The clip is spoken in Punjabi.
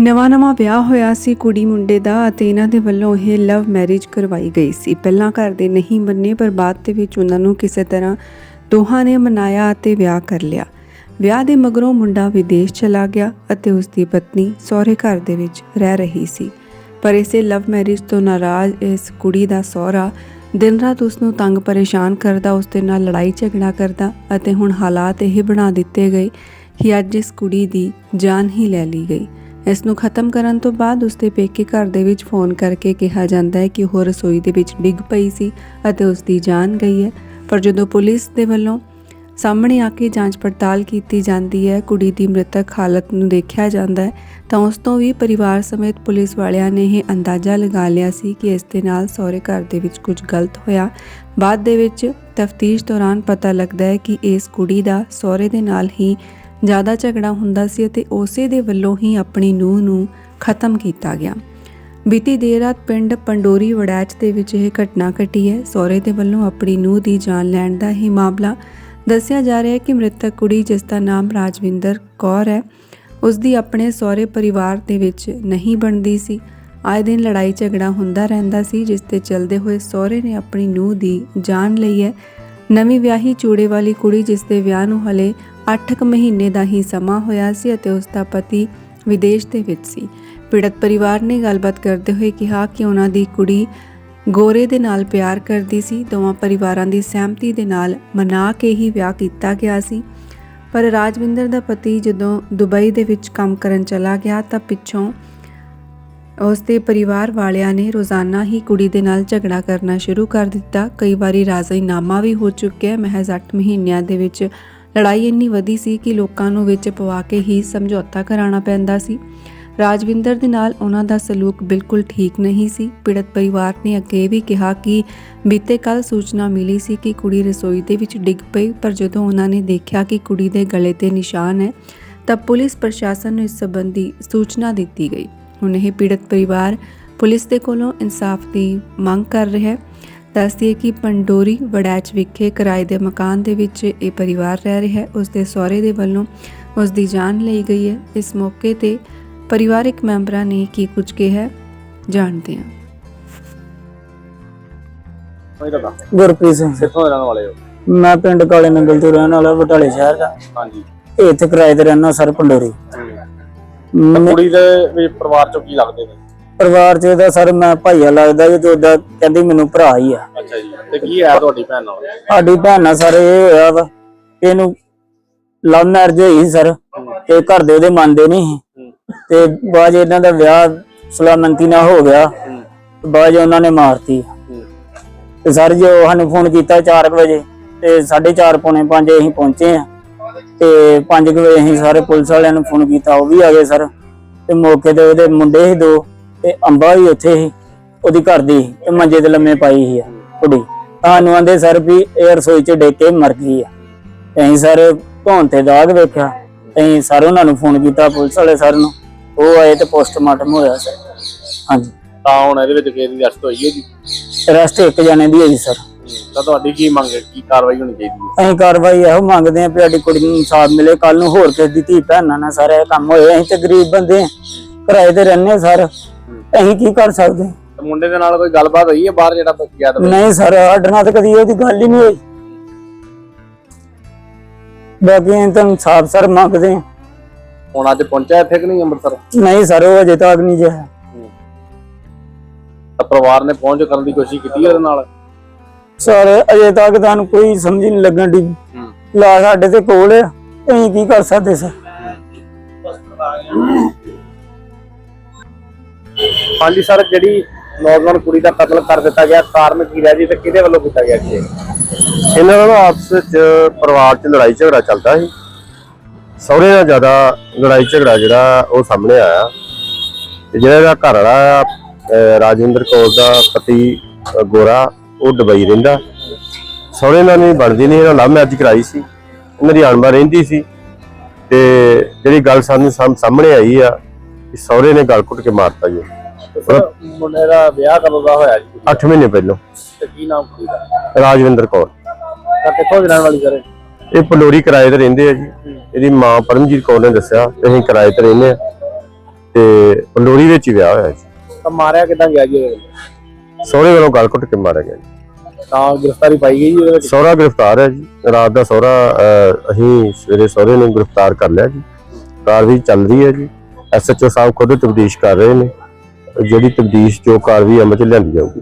ਨਵਾਂ-ਨਵਾਂ ਵਿਆਹ ਹੋਇਆ ਸੀ ਕੁੜੀ ਮੁੰਡੇ ਦਾ ਅਤੇ ਇਹਨਾਂ ਦੇ ਵੱਲੋਂ ਇਹ ਲਵ ਮੈਰਿਜ ਕਰਵਾਈ ਗਈ ਸੀ। ਪਹਿਲਾਂ ਘਰ ਦੇ ਨਹੀਂ ਮੰਨੇ ਪਰ ਬਾਅਦ ਦੇ ਵਿੱਚ ਉਹਨਾਂ ਨੂੰ ਕਿਸੇ ਤਰ੍ਹਾਂ ਦੋਹਾਂ ਨੇ ਮਨਾਇਆ ਅਤੇ ਵਿਆਹ ਕਰ ਲਿਆ। ਵਿਆਹ ਦੇ ਮਗਰੋਂ ਮੁੰਡਾ ਵਿਦੇਸ਼ ਚਲਾ ਗਿਆ ਅਤੇ ਉਸ ਦੀ ਪਤਨੀ ਸਹੁਰੇ ਘਰ ਦੇ ਵਿੱਚ ਰਹਿ ਰਹੀ ਸੀ। ਪਰ ਇਸੇ ਲਵ ਮੈਰਿਜ ਤੋਂ ਨਾਰਾਜ਼ ਇਸ ਕੁੜੀ ਦਾ ਸਹੁਰਾ ਦਿਨ ਰਾਤ ਉਸ ਨੂੰ ਤੰਗ ਪਰੇਸ਼ਾਨ ਕਰਦਾ ਉਸ ਦੇ ਨਾਲ ਲੜਾਈ ਝਗੜਾ ਕਰਦਾ ਅਤੇ ਹੁਣ ਹਾਲਾਤ ਇਹ ਬਣਾ ਦਿੱਤੇ ਗਏ ਕਿ ਅੱਜ ਇਸ ਕੁੜੀ ਦੀ ਜਾਨ ਹੀ ਲੈ ਲਈ ਗਈ। ਇਸ ਨੂੰ ਖਤਮ ਕਰਨ ਤੋਂ ਬਾਅਦ ਉਸਦੇ ਪੇਕੇ ਘਰ ਦੇ ਵਿੱਚ ਫੋਨ ਕਰਕੇ ਕਿਹਾ ਜਾਂਦਾ ਹੈ ਕਿ ਉਹ ਰਸੋਈ ਦੇ ਵਿੱਚ ਡਿੱਗ ਪਈ ਸੀ ਅਤੇ ਉਸ ਦੀ ਜਾਨ ਗਈ ਹੈ। ਪਰ ਜਦੋਂ ਪੁਲਿਸ ਦੇ ਵੱਲੋਂ ਸਾਹਮਣੇ ਆ ਕੇ ਜਾਂਚ ਪੜਤਾਲ ਕੀਤੀ ਜਾਂਦੀ ਹੈ, ਕੁੜੀ ਦੀ ਮ੍ਰਿਤਕ ਹਾਲਤ ਨੂੰ ਦੇਖਿਆ ਜਾਂਦਾ ਹੈ, ਤਾਂ ਉਸ ਤੋਂ ਵੀ ਪਰਿਵਾਰ ਸਮੇਤ ਪੁਲਿਸ ਵਾਲਿਆਂ ਨੇ ਇਹ ਅੰਦਾਜ਼ਾ ਲਗਾ ਲਿਆ ਸੀ ਕਿ ਇਸ ਦੇ ਨਾਲ ਸਹੁਰੇ ਘਰ ਦੇ ਵਿੱਚ ਕੁਝ ਗਲਤ ਹੋਇਆ। ਬਾਅਦ ਦੇ ਵਿੱਚ ਤਫਤੀਸ਼ ਦੌਰਾਨ ਪਤਾ ਲੱਗਦਾ ਹੈ ਕਿ ਇਸ ਕੁੜੀ ਦਾ ਸਹੁਰੇ ਦੇ ਨਾਲ ਹੀ ਜ਼ਿਆਦਾ ਝਗੜਾ ਹੁੰਦਾ ਸੀ ਅਤੇ ਉਸੇ ਦੇ ਵੱਲੋਂ ਹੀ ਆਪਣੀ ਨੂੰਹ ਨੂੰ ਖਤਮ ਕੀਤਾ ਗਿਆ। ਬੀਤੀ ਦੇਰ ਰਾਤ ਪਿੰਡ ਪੰਡੋਰੀ ਵੜੈਚ ਦੇ ਵਿੱਚ ਇਹ ਘਟਨਾ ਘਟੀ ਹੈ। ਸਹੁਰੇ ਦੇ ਵੱਲੋਂ ਆਪਣੀ ਨੂੰਹ ਦੀ ਜਾਨ ਲੈਣ ਦਾ ਇਹ ਮਾਮਲਾ ਦੱਸਿਆ ਜਾ ਰਿਹਾ ਹੈ ਕਿ ਮ੍ਰਿਤਕ ਕੁੜੀ, ਜਿਸ ਦਾ ਨਾਮ ਰਾਜਵਿੰਦਰ ਕੌਰ ਹੈ ਉਸ ਦੀ ਆਪਣੇ ਸਹੁਰੇ ਪਰਿਵਾਰ ਦੇ ਵਿੱਚ ਨਹੀਂ ਬਣਦੀ ਸੀ। ਆਏ ਦਿਨ ਲੜਾਈ ਝਗੜਾ ਹੁੰਦਾ ਰਹਿੰਦਾ ਸੀ, ਜਿਸ ਤੇ ਚੱਲਦੇ ਹੋਏ ਸਹੁਰੇ ਨੇ ਆਪਣੀ ਨੂੰਹ ਦੀ ਜਾਨ ਲਈ ਹੈ। ਨਵੀਂ ਵਿਆਹੀ ਚੂੜੇ ਵਾਲੀ ਕੁੜੀ, ਜਿਸ ਦੇ ਵਿਆਹ ਨੂੰ ਹਲੇ 8 ਕੁ ਮਹੀਨੇ ਦਾ ਹੀ ਸਮਾਂ ਹੋਇਆ ਸੀ ਅਤੇ ਉਸ ਦਾ ਪਤੀ ਵਿਦੇਸ਼ ਦੇ ਵਿੱਚ ਸੀ। ਪੀੜਤ ਪਰਿਵਾਰ ਨੇ ਗੱਲਬਾਤ ਕਰਦੇ ਹੋਏ ਕਿਹਾ ਕਿ ਉਹਨਾਂ ਦੀ ਕੁੜੀ ਗੋਰੇ ਦੇ ਨਾਲ ਪਿਆਰ ਕਰਦੀ ਸੀ। ਦੋਵਾਂ ਪਰਿਵਾਰਾਂ ਦੀ ਸਹਿਮਤੀ ਦੇ ਨਾਲ ਮਨਾ ਕੇ ਹੀ ਵਿਆਹ ਕੀਤਾ ਗਿਆ ਸੀ। ਪਰ ਰਾਜਵਿੰਦਰ ਦਾ ਪਤੀ ਜਦੋਂ ਦੁਬਈ ਦੇ ਵਿੱਚ ਕੰਮ ਕਰਨ ਚਲਾ ਗਿਆ ਤਾਂ ਪਿੱਛੋਂ ਉਸ ਦੇ ਪਰਿਵਾਰ ਵਾਲਿਆਂ ਨੇ ਰੋਜ਼ਾਨਾ ਹੀ ਕੁੜੀ ਦੇ ਨਾਲ ਝਗੜਾ ਕਰਨਾ ਸ਼ੁਰੂ ਕਰ ਦਿੱਤਾ। ਕਈ ਵਾਰੀ ਰਾਜ਼ੀਨਾਮਾ ਵੀ ਹੋ ਚੁੱਕਿਆ ਮਹਿਜ਼ 8 ਮਹੀਨਿਆਂ ਦੇ ਵਿੱਚ ਲੜਾਈ ਇੰਨੀ ਵਧੀ ਸੀ ਕਿ ਲੋਕਾਂ ਨੂੰ ਵਿੱਚ ਪਵਾ ਕੇ ਹੀ ਸਮਝੌਤਾ ਕਰਾਉਣਾ ਪੈਂਦਾ ਸੀ। ਰਾਜਵਿੰਦਰ ਦੇ ਨਾਲ ਉਹਨਾਂ ਦਾ ਸਲੂਕ ਬਿਲਕੁਲ ਠੀਕ ਨਹੀਂ ਸੀ। ਪੀੜਤ ਪਰਿਵਾਰ ਨੇ ਅੱਗੇ ਵੀ ਕਿਹਾ ਕਿ ਬੀਤੇ ਕੱਲ ਸੂਚਨਾ ਮਿਲੀ ਸੀ ਕਿ ਕੁੜੀ ਰਸੋਈ ਦੇ ਵਿੱਚ ਡਿੱਗ ਪਈ, ਪਰ ਜਦੋਂ ਉਹਨਾਂ ਨੇ ਦੇਖਿਆ ਕਿ ਕੁੜੀ ਦੇ ਗਲੇ ਤੇ ਨਿਸ਼ਾਨ ਹੈ, ਤਾਂ ਪੁਲਿਸ ਪ੍ਰਸ਼ਾਸਨ ਨੂੰ ਇਸ ਸੰਬੰਧੀ ਸੂਚਨਾ ਦਿੱਤੀ ਗਈ। ਹੁਣ ਇਹ ਪੀੜਤ ਪਰਿਵਾਰ ਪੁਲਿਸ ਦੇ ਕੋਲੋਂ ਇਨਸਾਫ ਦੀ ਮੰਗ ਕਰ ਰਿਹਾ ਹੈ। ਦੱਸਦੀਏ ਕਿ ਪੰਡੋਰੀ ਵੜੈਚ ਵਿਖੇ ਕਿਰਾਏ ਦੇ ਮਕਾਨ ਦੇ ਵਿੱਚ ਇਹ ਪਰਿਵਾਰ ਰਹਿ ਰਿਹਾ ਹੈ। ਉਸ ਦੇ ਸਹੁਰੇ ਦੇ ਵੱਲੋਂ ਉਸ ਦੀ ਜਾਨ ਲਈ ਗਈ ਹੈ। ਇਸ ਮੌਕੇ ਤੇ ਪਰਿਵਾਰਕ ਮੈਂਬਰਾਂ ਨੇ ਕੀ ਕੁਝ ਕਿਹਾ ਜਾਣਦੇ ਹਾਂ। ਗੁਰਪ੍ਰੀਤ ਸਿੰਘ। ਕਿੱਥੋਂ ਰਹਿਣ ਵਾਲੇ ਹੋ? ਮੈਂ ਪਿੰਡ ਕਾਲੇ ਨੰਗਲ ਤੋਂ ਰਹਿਣ ਵਾਲਾ ਬਟਾਲੇ ਸ਼ਹਿਰ ਦਾ। ਹਾਂਜੀ। ਇੱਥੇ ਕਿਰਾਏ ਤੇ ਰਹਿਣਾ ਸਰ ਪੰਡੋਰੀ। ਮੈਨੂੰ ਕੁੜੀ ਦੇ ਵੀ ਪਰਿਵਾਰ ਚੋਂ ਕੀ ਲੱਗਦੇ ਨੇ? ਪਰਿਵਾਰ ਚ ਇਹਦਾ ਸਰ ਮੈਂ ਭਾਈਆ ਲੱਗਦਾ ਜੀ ਤੇ ਉਹਦਾ ਕਹਿੰਦੀ ਮੈਨੂੰ ਭਰਾ ਹੀ ਆ। ਅੱਛਾ ਜੀ। ਤੇ ਕੀ ਹੈ ਤੁਹਾਡੀ ਭੈਣ ਨਾਲ? ਸਾਡੀ ਭੈਣ ਨਾਲ ਸਰ ਇਹ ਹੋਇਆ ਵਾ ਇਹਨੂੰ ਲਵ ਮੈਰਿਜ ਹੋਈ ਸੀ ਸਰ। ਤੇ ਘਰ ਦੇ ਉਹਦੇ ਮੰਨਦੇ ਨਹੀਂ ਸੀ। ਤੇ ਬਾਅਦ 'ਚ ਇਹਨਾਂ ਦਾ ਵਿਆਹ ਸਲਾਮੰਤੀ ਨਾਲ ਹੋ ਗਿਆ। ਤੇ ਬਾਅਦ 'ਚ ਉਹਨਾਂ ਨੇ ਮਾਰਤੀ। ਤੇ ਸਰ ਜੀ ਉਹ ਸਾਨੂੰ ਫੋਨ ਕੀਤਾ 4 ਵਜੇ ਤੇ 4:30 ਪੌਣੇ 5 ਅਸੀਂ ਪਹੁੰਚੇ ਆ ਤੇ 5 ਵਜੇ ਅਸੀਂ ਸਾਰੇ ਪੁਲਿਸ ਵਾਲਿਆਂ ਨੂੰ ਫੋਨ ਕੀਤਾ ਉਹ ਵੀ ਆ ਗਏ ਸਰ। ਤੇ ਮੌਕੇ ਤੇ ਉਹਦੇ ਮੁੰਡੇ ਸੀ ਦੋ। ਤੇ ਅੰਬਾ ਵੀ ਉੱਥੇ ਸੀ ਉਹਦੀ ਘਰ ਦੀ ਤੇ ਮੰਜੇ ਤੇ ਲੰਮੇ ਪਾਈ ਸੀ ਆ ਕੁੜੀ। ਸਾਨੂੰ ਆਂਦੇ ਸਰ ਵੀ ਇਹ ਰਸੋਈ 'ਚ ਡਿੱਗ ਕੇ ਮਰ ਗਈ ਆ। ਅਸੀਂ ਸਰ ਧੌਣ ਤੇ ਦਾਗ ਵੇਖਿਆ ਅਸੀਂ ਸਰ ਉਹਨਾਂ ਨੂੰ ਫੋਨ ਕੀਤਾ ਪੁਲਿਸ ਵਾਲੇ ਸਰ ਨੂੰ। ਉਹ ਆਏ ਤੇ ਪੋਸਟਮਾਰਟਮ ਹੋਇਆ ਸਰ। ਹਾਂਜੀ। ਤਾਂ ਹੁਣ ਇਹਦੇ ਵਿੱਚ ਕਿਸੇ ਦੀ ਅਰਸਤ ਹੋਈ ਹੈ ਜੀ ਰਸਤੇ ਇੱਕ ਜਣੇ ਦੀ ਹੈ ਜੀ ਸਰ ਤਾਂ ਤੁਹਾਡੀ ਕੀ ਮੰਗ ਹੈ? ਕੀ ਕਾਰਵਾਈ ਹੋਣੀ ਚਾਹੀਦੀ ਹੈ? ਅਸੀਂ ਕਾਰਵਾਈ ਇਹੋ ਮੰਗਦੇ ਆਂ ਵੀ ਸਾਡੀ ਕੁੜੀ ਨੂੰ ਇਨਸਾਫ ਮਿਲੇ। ਕੱਲ ਨੂੰ ਹੋਰ ਕਿਸੇ ਦੀ ਧੀ ਭੈਣਾਂ ਨਾਲ ਸਾਰੇ ਕੰਮ ਹੋਏ। ਅਸੀਂ ਤੇ ਗਰੀਬ ਬੰਦੇ ਆਂ ਕਿਰਾਏ ਤੇ ਰਹਿੰਦੇ ਆਂ ਸਰ। ਅਸੀਂ ਕੀ ਕਰ ਸਕਦੇ? ਤੇ ਮੁੰਡੇ ਦੇ ਨਾਲ ਕੋਈ ਗੱਲਬਾਤ ਹੋਈ ਹੈ ਬਾਹਰ ਜਿਹੜਾ ਗਿਆ ਤਾਂ ਨਹੀਂ ਸਰ ਸਾਡੇ ਨਾਲ ਤਾਂ ਕਦੀ ਉਹਦੀ ਗੱਲ ਹੀ ਨਹੀਂ ਹੋਈ। ਬਾਕੀ ਅਸੀਂ ਤਾਂ ਇਨਸਾਫ ਸਰ ਮੰਗਦੇ ਹੁਣ ਅੱਜ ਪਹੁੰਚਿਆ ਇੱਥੇ ਕਿ ਨਹੀਂ ਅੰਮ੍ਰਿਤਸਰ? ਨਹੀਂ ਸਰ ਉਹ ਅਜੇ ਤੱਕ ਨਹੀਂ ਜਿਆ ਤਾਂ ਪਰਿਵਾਰ ਨੇ ਪਹੁੰਚ ਕਰਨ ਦੀ ਕੋਸ਼ਿਸ਼ ਕੀਤੀ ਉਹਦੇ ਨਾਲ? ਸਰ ਅਜੇ ਤੱਕ ਤੁਹਾਨੂੰ ਕੋਈ ਸਮਝ ਹੀ ਨਹੀਂ ਲੱਗਣ ਦੀ ਲਾ ਸਾਡੇ ਤੇ ਕੋਲ ਆ। ਅਸੀਂ ਕੀ ਕਰ ਸਕਦੇ ਸਰ? ਹਾਂਜੀ ਸਰ, ਜਿਹੜੀ ਨੌਜਵਾਨ ਕੁੜੀ ਦਾ ਕਤਲ ਕਰ ਦਿੱਤਾ ਗਿਆ, ਕਾਰਨ ਕੀ ਰਿਹਾ ਜੀ ਤੇ ਕਿਹਦੇ ਵੱਲੋਂ ਕੀਤਾ ਗਿਆ ਜੀ ਇਹਨਾਂ ਦਾ ਨਾ ਆਪਸ ਵਿੱਚ ਪਰਿਵਾਰ 'ਚ ਲੜਾਈ ਝਗੜਾ ਚੱਲਦਾ ਸੀ। ਸਹੁਰੇ ਨਾਲ ਜ਼ਿਆਦਾ ਲੜਾਈ ਝਗੜਾ ਜਿਹੜਾ ਉਹ ਸਾਹਮਣੇ ਆਇਆ। ਤੇ ਜਿਹੜਾ ਇਹਦਾ ਘਰ ਵਾਲਾ ਰਾਜਿੰਦਰ ਕੌਰ ਦਾ ਪਤੀ ਗੋਰਾ, ਉਹ ਦੁਬਈ ਰਹਿੰਦਾ। ਸਹੁਰੇ ਨਾਲ ਨਹੀਂ ਬਣਦੀ ਨਹੀਂ, ਇਹਨਾਂ ਲਵ ਮੈਰਿਜ ਕਰਾਈ ਸੀ। ਇਹਨਾਂ ਦੀ ਅਣਬਣ ਰਹਿੰਦੀ ਸੀ। ਤੇ ਜਿਹੜੀ ਗੱਲ ਸਾਨੂੰ ਸਾਹਮਣੇ ਆਈ ਆ ਕਿ ਸਹੁਰੇ ਨੇ ਗਲ ਘੁੱਟ ਕੇ ਮਾਰਤਾ ਜੀ। ਸਰ ਮੁੰਡੇ ਦਾ ਵਿਆਹ ਕਦੋਂ ਦਾ ਹੋਇਆ ਜੀ? 8 ਮਹੀਨੇ ਪਹਿਲਾਂ। ਤੇ ਕੀ ਨਾਮ ਕੁੜੀ ਦਾ? ਰਾਜਵਿੰਦਰ ਕੌਰ। ਤਾਂ ਕਿੱਥੋਂ ਦੀ ਰਹਿਣ ਵਾਲੀ ਸਰ ਇਹ? ਇਹ ਪਲੋਰੀ ਕਿਰਾਏ ਤੇ ਰਹਿੰਦੇ ਆ ਜੀ। ਇਹਦੀ ਮਾਂ ਪਰਮਜੀਤ ਕੌਰ ਨੇ ਦੱਸਿਆ ਕਿ ਅਸੀਂ ਕਿਰਾਏ ਤੇ ਰਹਿੰਦੇ ਆ। ਤੇ ਪੰਡੋਰੀ ਵਿੱਚ ਹੀ ਵਿਆਹ ਹੋਇਆ ਜੀ। ਤਾਂ ਮਾਰਿਆ ਕਿਦਾਂ ਗਿਆ ਜੀ ਉਹਦੇ? ਵੱਲੋਂ? ਸਹੁਰੇ ਵੱਲੋਂ ਗਲ ਘੁੱਟ ਕੇ ਮਾਰਿਆ ਗਿਆ ਜੀ। ਤਾਂ ਗ੍ਰਿਫਤਾਰੀ ਪਾਈ ਗਈ ਜੀ ਉਹਦੇ ਵਿੱਚ? ਸਹੁਰਾ ਗ੍ਰਿਫਤਾਰ ਹੈ ਜੀ। ਰਾਤ ਦਾ ਸਹੁਰਾ ਅਹ, ਅਸੀਂ ਸਵੇਰੇ ਸਹੁਰੇ ਨੂੰ ਗ੍ਰਿਫਤਾਰ ਕਰ ਲਿਆ ਜੀ। ਕਾਰਵਾਈ ਚੱਲ ਰਹੀ ਹੈ ਜੀ। ਐਸਐਚਓ ਸਾਹਿਬ ਖੁਦ ਤਬਦੀਸ਼ ਕਰ ਰਹੇ ਨੇ। ਜਿਹੜੀ ਤਬਦੀਸ਼ ਜੋ ਕਾਰਵਾਈ ਅਮਲ ਚ ਲਿਆਂਦੀ ਜਾਊਗੀ।